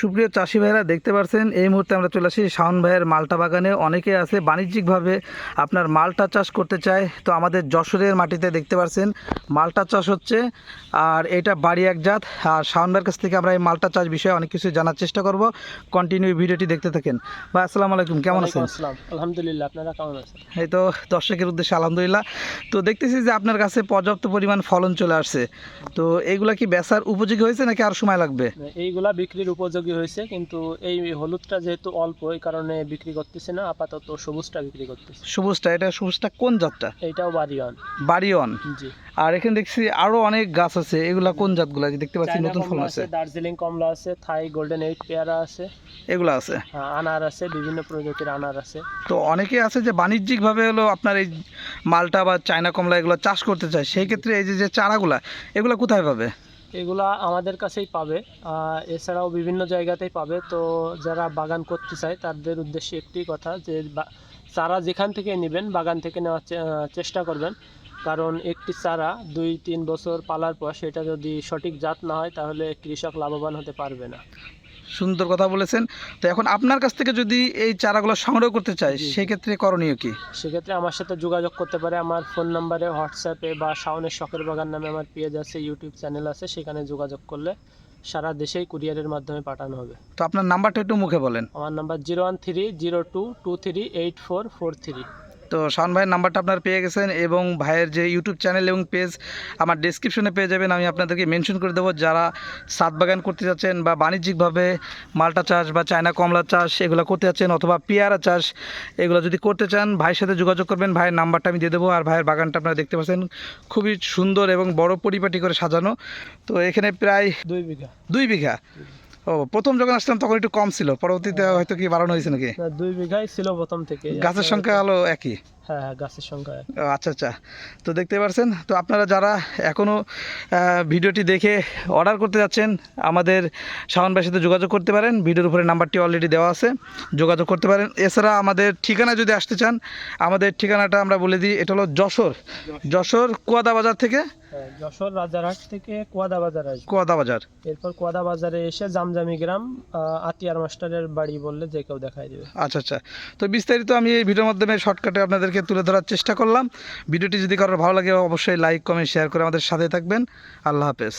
সুপ্রিয় চাষি ভাইরা দেখতে পাচ্ছেন এই মুহূর্তে আমরা চলে আসি শাওন ভাইয়ের মালটা বাগানে। অনেকে আছে বাণিজ্যিকভাবে আপনার মালটা চাষ করতে চায়। তো আমাদের যশোরের মাটিতে দেখতে পাচ্ছেন মালটা চাষ হচ্ছে আর এটা বাড়ি এক জাত। আর শাওন ভাইয়ের কাছ থেকে আমরা এই মালটা চাষ বিষয়ে অনেক কিছু জানার চেষ্টা করব। কন্টিনিউ ভিডিওটি দেখতে থাকেন। ভাই আসসালামু আলাইকুম কেমন আছেন? আলহামদুলিল্লাহ আপনারা কেমন আছেন? এই তো দর্শকের উদ্দেশ্যে আলহামদুলিল্লাহ। তো দেখতেছি যে আপনার কাছে পর্যাপ্ত পরিমাণ ফলন চলে আসছে। তো এইগুলা কি বেচার উপযোগী হয়েছে নাকি আর সময় লাগবে? এইগুলা বিক্রির উপযোগী হয়েছে কিন্তু এই হলুদটা যেহেতু অল্প এই কারণে বিক্রি করতেছে না আপাতত সবুজটা বিক্রি করতেছে। সবুজটা এটা সবুজটা কোন জাতটা? এইটাও বাড়িওয়ান। বাড়িওয়ান? জি। আর এখানে দেখছি আরও অনেক গাছ আছে এগুলা কোন জাতগুলা? দেখতে পাচ্ছি নতুন ফল আছে দার্জিলিং কমলা আছে থাই গোল্ডেন এইট পেয়ারা আছে। এগুলা আছে? হ্যাঁ, আনার আছে বিভিন্ন প্রজাতির আনার আছে। তো অনেকে আছে যে বাণিজ্যিকভাবে হলো আপনার এই মালটা বা চায়না কমলা এগুলো চাষ করতে চায় সেই ক্ষেত্রে এই যে যে চারাগুলা এগুলো কোথায় পাবে? এগুলা আমাদের কাছেই পাবে। এছাড়াও বিভিন্ন জায়গাতেই পাবে। তো যারা বাগান করতে চায়, তাদের উদ্দেশ্যে একটি কথা যে চারা যেখান থেকে নেবেন, বাগান থেকে নেওয়ার চেষ্টা করবেন। কারণ একটি চারা দুই, তিন বছর পালার পর সেটা যদি সঠিক জাত না হয়, তাহলে কৃষক লাভবান হতে পারবে না। সুন্দর কথা বলেছেন। তো এখন আপনার কাছ থেকে যদি এই চারাগুলো সংগ্রহ করতে চায় জি। সেই ক্ষেত্রে করণীয় কি? সেক্ষেত্রে আমার সাথে যোগাযোগ করতে পারে। আমার ফোন নাম্বারে হোয়াটসঅ্যাপে বা শাওনের শখের বাগান নামে আমার পেজ আছে ইউটিউব চ্যানেল আছে সেখানে যোগাযোগ করলে সারা দেশেই কুরিয়ারের মাধ্যমে পাঠানো হবে। তো আপনার নাম্বারটা একটু মুখে বলেন। আমার number zero one three zero two two three eight four four three. তো শাওন ভাইয়ের নাম্বারটা আপনার পেয়ে গেছেন এবং ভাইয়ের যে ইউটিউব চ্যানেল এবং পেজ আমার ডিসক্রিপশনে পেয়ে যাবেন। আমি আপনাদেরকে মেনশন করে দেবো যারা সাত বাগান করতে যাচ্ছেন বা বাণিজ্যিকভাবে মালটা চাষ বা চায়না কমলা চাষ এগুলো করতে যাচ্ছেন অথবা পেয়ারা চাষ এগুলো যদি করতে চান ভাইয়ের সাথে যোগাযোগ করবেন ভাইয়ের নাম্বারটা আমি দিয়ে দেবো আর ভাইয়ের বাগানটা আপনারা দেখতে পাচ্ছেন। খুবই সুন্দর এবং বড় পরিপাটি করে সাজানো। তো এখানে প্রায় দুই বিঘা। দুই বিঘা? ও প্রথম যখন আসলাম তখন একটু কম ছিল পরবর্তীতে হয়তো কি বাড়ানো হয়েছে নাকি? দুই বিঘাই ছিল প্রথম থেকে। গাছের সংখ্যা হলো একই। হ্যাঁ হ্যাঁ গাছের সংখ্যা। ও, আচ্ছা আচ্ছা। তো দেখতে পাচ্ছেন তো আপনারা যারা এখনও ভিডিওটি দেখে অর্ডার করতে যাচ্ছেন আমাদের শাওন ভাইয়ের সাথে যোগাযোগ করতে পারেন। ভিডিওর উপরে নাম্বারটি অলরেডি দেওয়া আছে যোগাযোগ করতে পারেন। এছাড়া আমাদের ঠিকানা যদি আসতে চান আমাদের ঠিকানাটা আমরা বলে দিই এটা হলো যশোর। যশোর কুয়াদা বাজার থেকে? হ্যাঁ যশোর রাজারহাট থেকে কোয়াদা বাজার আসবে। কুয়াদা বাজার এরপর কোয়াদা বাজারে এসে জামজামি গ্রাম আতিয়ার মাস্টারের বাড়ি বললে যে কেউ দেখাই দেবে। আচ্ছা আচ্ছা। তো বিস্তারিত আমি এই ভিডিওর মাধ্যমে শর্টকাটে আপনাদেরকে তুলে ধরার চেষ্টা করলাম। ভিডিওটি যদি কারোর ভালো লাগে, অবশ্যই লাইক কমেন্ট শেয়ার করে আমাদের সাথে থাকবেন। আল্লাহ হাফেজ।